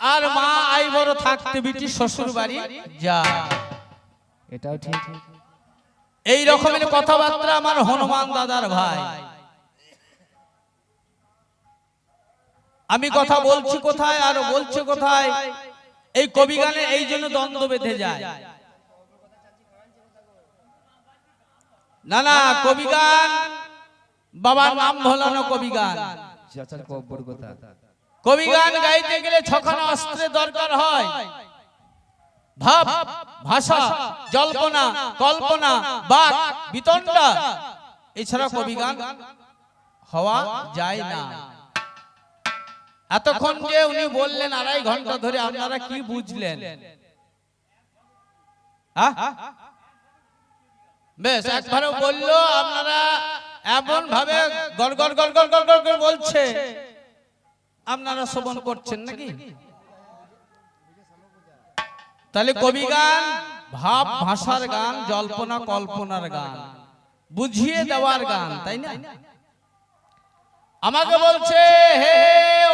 আর মা আই বড় থাকতে বিটি শ্বশুর বাড়ি যা। এটাও ঠিক। এই রকমের কথাবার্তা আমার হনুমান দাদার ভাই। আমি কথা বলছি কোথায় আর বলছে কোথায়? এই কবি গানে এই জন্য দ্বন্দ্ব বেঁধে যায়। না না কবি গান। বাবার নাম ভোলানো কবি গান। কথা। কবি গান গাইতে গেলে ছখানা অস্ত্রের দরকার হয়। ভাব ভাষা জল্পনা কল্পনা বাক বিতণ্ডা। এছাড়া কবি গান হওয়া যায় না। এতক্ষণ যে উনি বললেন আড়াই ঘণ্টা ধরে আপনারা কি বুঝলেন? বেশ একবারে বলল আপনারা এমন ভাবে গড় গড় গড় গড় গড় গড় বলছে। আপনারা শ্রবণ করছেন নাকি? তাহলে কবি গান ভাব ভাষার গান জল্পনা কল্পনার গান বুঝিয়ে দেওয়ার গান তাই না? আমাকে বলছে হে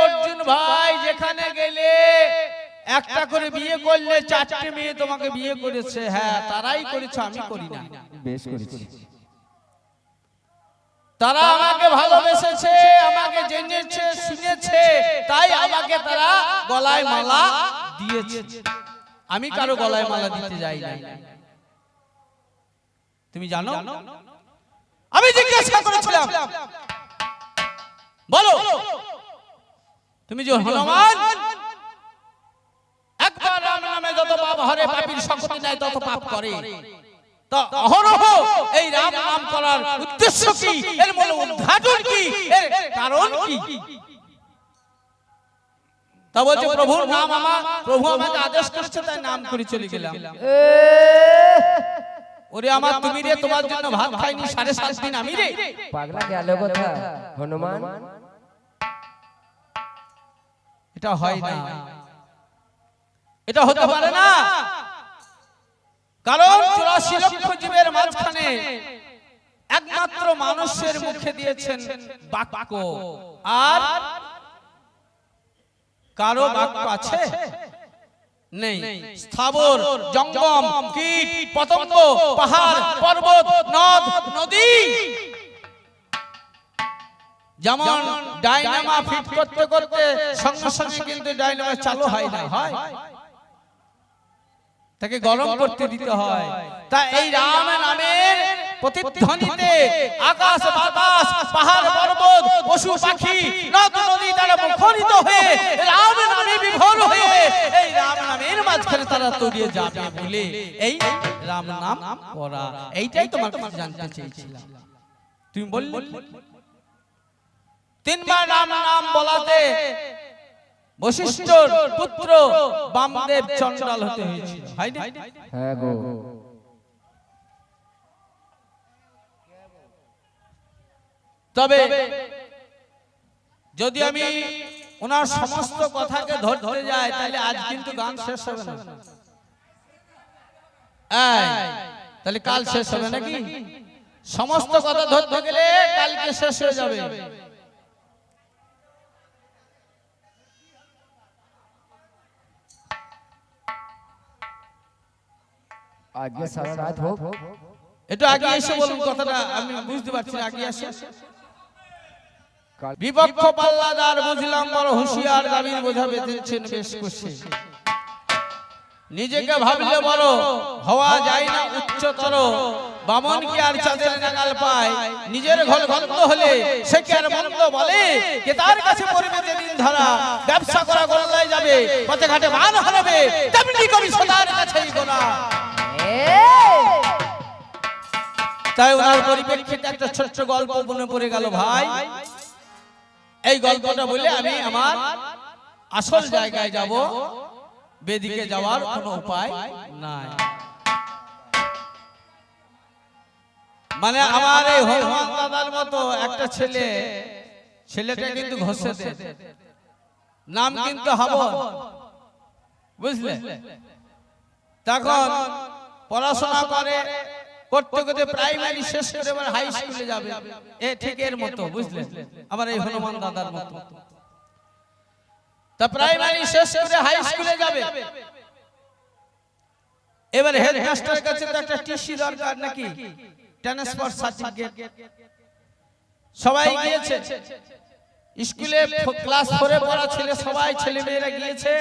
অর্জুন ভাই যেখানে গেলে একটা করে বিয়ে করলে চারটে মেয়ে তোমাকে বিয়ে করেছে। হ্যাঁ তারাই করেছে আমি করি না। বেশ করেছি। তারা আমাকে ভালোবেসেছে আমাকে শুনেছে তাই আমাকে তারা গলায় মালা দিয়েছে। আমি কারও গলায় মালা দিতে যাই না তুমি জানো? আমি জিজ্ঞাসা করেছিলাম। বলো। তুমি যে হনুমান একবার রাম নামে যত পাপ হরে পাপীর শক্তি নাই তত পাপ করে। তা অহরহ এই রাম নাম করার উদ্দেশ্য কি? এর মূল উদ্ঘাটন কি? এর কারণ কি? তা বলছে প্রভুর নাম আমার প্রভু আমাকে আদেশ করছে তাই নাম করে চলে গেলাম। ওরে আমার তুমি রে তোমার জন্য ভাত খাইনি সাড়ে সাত দিন আমি রে। পাগলা গেল কথা? হনুমান? এটা হয় না। এটা হতে পারে না। কারণ চুরাশি লক্ষ জীবের মাঝখানে একমাত্র মানুষের মুখে দিয়েছেন বাক্য। আর কারও বাক্য আছে? নেই। স্থাবর জঙ্গম কীট পতঙ্গ পাহাড় পর্বত নদ নদী যেমন ডাইনামা ফিট করতে করতে সঙ্গে সঙ্গে কিন্তু ডাইনামা চালু হয় না। হয়। তাকে গরম করতে দিতে হয়। তা এই রাম নামের প্রতিধ্বনিতে আকাশ বাতাস পাহাড় পর্বত পশু পাখি নদ মুখরিত হয়ে রাম নামে বিভোর হয়ে এই রাম নামের মাঝখানে তারা তলিয়ে যাবে বলে এই রাম নাম পড়া এইটাই তোমার কাছে জানতে চেয়েছিলাম। তুমি বললে তিনবার রাম নাম বলাতে বশিষ্ঠর পুত্র বামদেব চন্ডাল হতে হয়েছিল। হয় না হ্যাঁ গো। তবে যদি আমি ওনার সমস্ত কথাকে ধরতে যায় তাহলে আজ কিন্তু গান শেষ হবে না। এই, তাহলে কাল শেষ হবে নাকি? সমস্ত কথা ধরতে গেলে কালকে শেষ হয়ে যাবে। আজকে সারা রাত হোক। একটু আগে এসে বলুন কথাটা আমি বুঝতে পারছি না, আগে আসে বিপক্ষ পাল্লাদার বুঝলাম বড় হুঁশিয়ার দাবির বোঝা বেঁধেছেন বেশ খুশি। নিজেকে ভাবলে বড় হওয়া যায় না উচ্চতর। বামন কি আর চাঁদের নাগাল পায়। নিজের ঘর গন্ধ হলে সে কি আর মন্দ বলে? কে তার কাছে পড়বে যেদিন ধরা ব্যবসা করা গোল্লায় যাবে পথে ঘাটে মান হারাবে তেমনি কবি সদার কাছেই গোনা তাই ওনার পরিপ্রেক্ষিতে একটা ছোট্ট গল্প মনে পড়ে গেল ভাই। এই গল্পটা বলে আমি আমার আসল জায়গায় যাব বেদিকে যাওয়ার কোনো উপায় নাই। মানে আমার এই হনুমান দাদার মতো একটা ছেলে ছেলেটা কিন্তু ঘষে নাম কিন্তু হব বুঝলে? তখন পড়াশোনা করে করতে করতে প্রাইমারি শেষ করে এবার হাই স্কুলে যাবে। এ ঠিক এর মতো বুঝলে আমার এই হনুমান দাদার মতো। তা প্রাইমারি শেষ করে হাই স্কুলে যাবে। এবারে হেডমাস্টারের কাছে তো একটা টিসি দরকার নাকি? ট্রান্সফার সার্টিফিকেট সবাই গিয়েছে। স্কুলে ক্লাস ফোরে পড়া ছেলে সবাই ছেলে মেয়েরা গিয়েছে।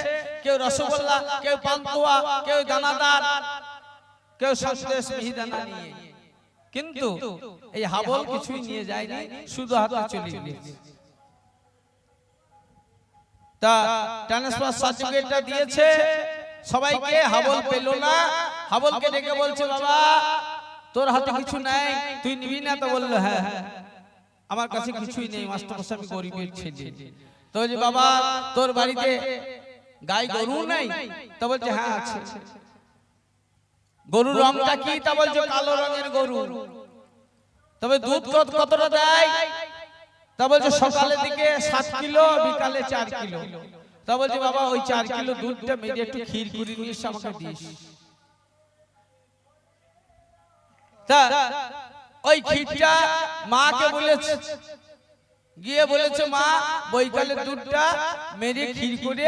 কেউ রসগোল্লা কেউ পান্তুয়া কেউ দানাদার কেউ সন্দেশ মিহিদানা নিয়ে। কিন্তু এই হাবল কিছুই নিয়ে যায়নি শুধু হাতে চলে গিয়েছে তা ট্রান্সফার সার্টিফিকেটটা দিয়েছে সবাইকে হাবল পেল না হাবলকে ডেকে বলছে বাবা তোর হাতে কিছু নাই তুই নিবি না তো বলল হ্যাঁ হ্যাঁ আমার কাছে কিছুই নেই মাস্টার আমি গরিবের ছেলে। তো বলছে বাবা তোর বাড়িতে গাই গরু নাই? তো বলছে হ্যাঁ আছে। গরুর রংটা কি? তা বলছে কালো রঙের গরু। তবে দুধ কত কতটা দেয়? তা বলছে সকালের দিকে সাত কিলো বিকালে চার কিলো। তা বলছে বাবা ওই চার কিলো দুধটা মেরে একটু ক্ষীর করে নিয়ে এসে আমাকে দিস। তা ওই ক্ষীরটা মাকে বলেছে। গিয়ে বলেছে মা বৈকালের দুধটা মেরে ক্ষীর করে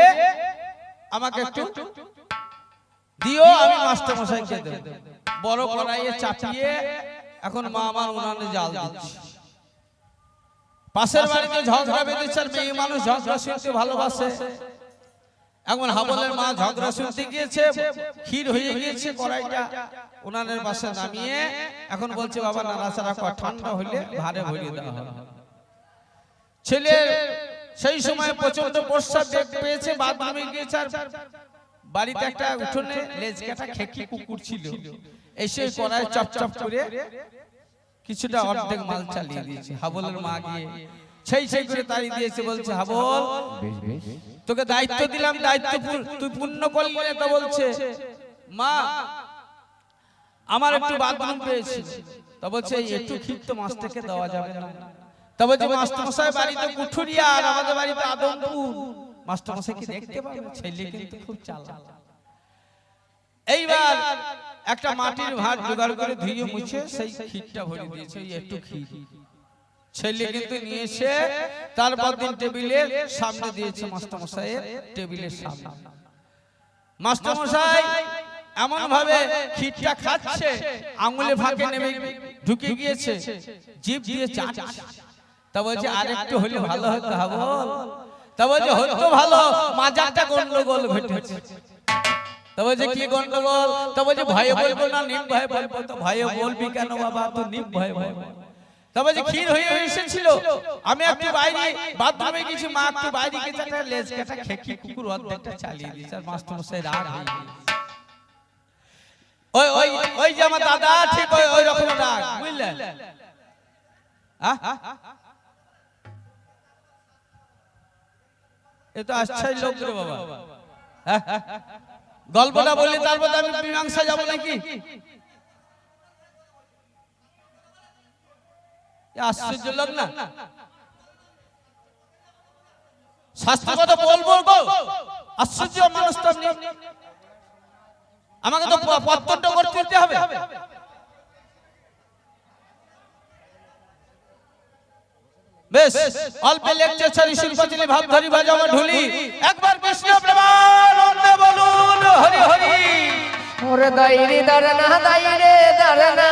আমাকে একটু দিও আমি মাস্টার মশাইকে দেব। বড় কড়াইয়ে চাপিয়ে এখন মা আমার উনানে জাল দিচ্ছে। পাশের বাড়িতে ঝগড়া বেঁধেছে আর মেয়ে মানুষ ঝগড়া শুনতে ভালোবাসে। এখন হাবলের মা ঝগড়া শুনতে গিয়েছে ক্ষীর হয়ে গিয়েছে কড়াইটা। উনানের পাশে নামিয়ে এখন বলছে বাবা নাড়াচাড়া কর ঠান্ডা হইলে ভারে ভরিয়ে দেওয়া হবে। ছেলে সেই সময় প্রচণ্ড প্রস্রাব বেগ পেয়েছে বাথরুমে গিয়েছে আর বাড়িতে একটা উঠোনে লেজ কাটা খেকি কুকুর ছিল। এসে কড়াই চপ চপ করে কিছুটা অর্ধেক মাল চালিয়ে দিয়েছে হাবলের মা গিয়ে সেই সেই করে তাড়ি দিয়েছে বলছে হাবল বেশ বেশ তোকে দায়িত্ব দিলাম দায়িত্ব তুই পূর্ণ করলি না তা বলছে মা আমার একটু বাথরুম পেয়েছি। তা বলছে একটু ক্ষীর তো মাছ থেকে দেওয়া যাবে না। তা বলছে মাস্টার মশাই বাড়িতে কুঠুরিয়া আর আমাদের বাড়িতে আদমপুর। মাস্টার দেখতে পাবে ছেলে কিন্তু খুব চালাক। এইবার একটা মাটির ভাত জোগাড় করে ধুয়ে মুছে সেই ক্ষীরটা ভরে দিয়েছে একটু ক্ষীর। ছেলে কিন্তু নিয়ে এসে তারপর দিন টেবিলের সামনে দিয়েছে মাস্টার মশাইয়ের টেবিলের সামনে। মাস্টার মশাই এমন ভাবে ক্ষীরটা খাচ্ছে আঙুলে ফাঁকে নেমে ঢুকে গিয়েছে জিভ দিয়ে চাটছে। তা বলছে আরেকটু হলে ভালো হতো হাবল। তা বলছে হতো ভালো মাজারটা গন্ডগোল ঘটেছে। তা বলছে কি গন্ডগোল তা বলছে ভয়ে বলব না নিম ভয়ে বলব তো ভয়ে বলবি কেন বাবা তো নিম ভয়ে ভয়ে বল। তা বলছে ক্ষীর হয়ে এসেছিল আমি একটু বাইরে বাথরুমে গেছি মা একটু বাইরে গেছে একটা লেজ কাটা খেকি কুকুর অর্ধেকটা চালিয়ে দিয়েছে আর মাস্টার মশাই রাগ। ওই ওই ওই যে আমার দাদা ঠিক ওই ওই রকম রাগ বুঝলেন আহ? এ তো আচ্ছাই লোক রে বাবা। হ্যাঁ? গল্পটা তারপর আমি মীমাংসা যাব নাকি? আশ্চর্য লোক না। শাস্ত্র কথা বলব আশ্চর্য মানুষ তো আমাকে তো প- পত্তনটা করতে হবে। বেশ অল্প লেকচার ছাড়ি শিল্পাচিলি ভাব ধরি বাজাবো ঢুলি। একবার কৃষ্ণ প্রেমানন্দে বলুন হরি হরি। ওরে দাইরে দারনা দাইরে দারনা।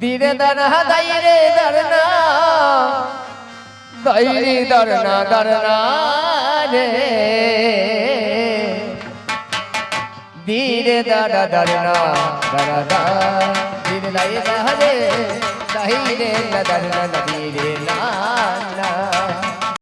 দিরে দারনা দাইরে দারনা। দাইরে দারনা দারনা রে। দিরে দারনা দারনা। দিরে দাইরে দারে দাইরে দারনা দিরে না না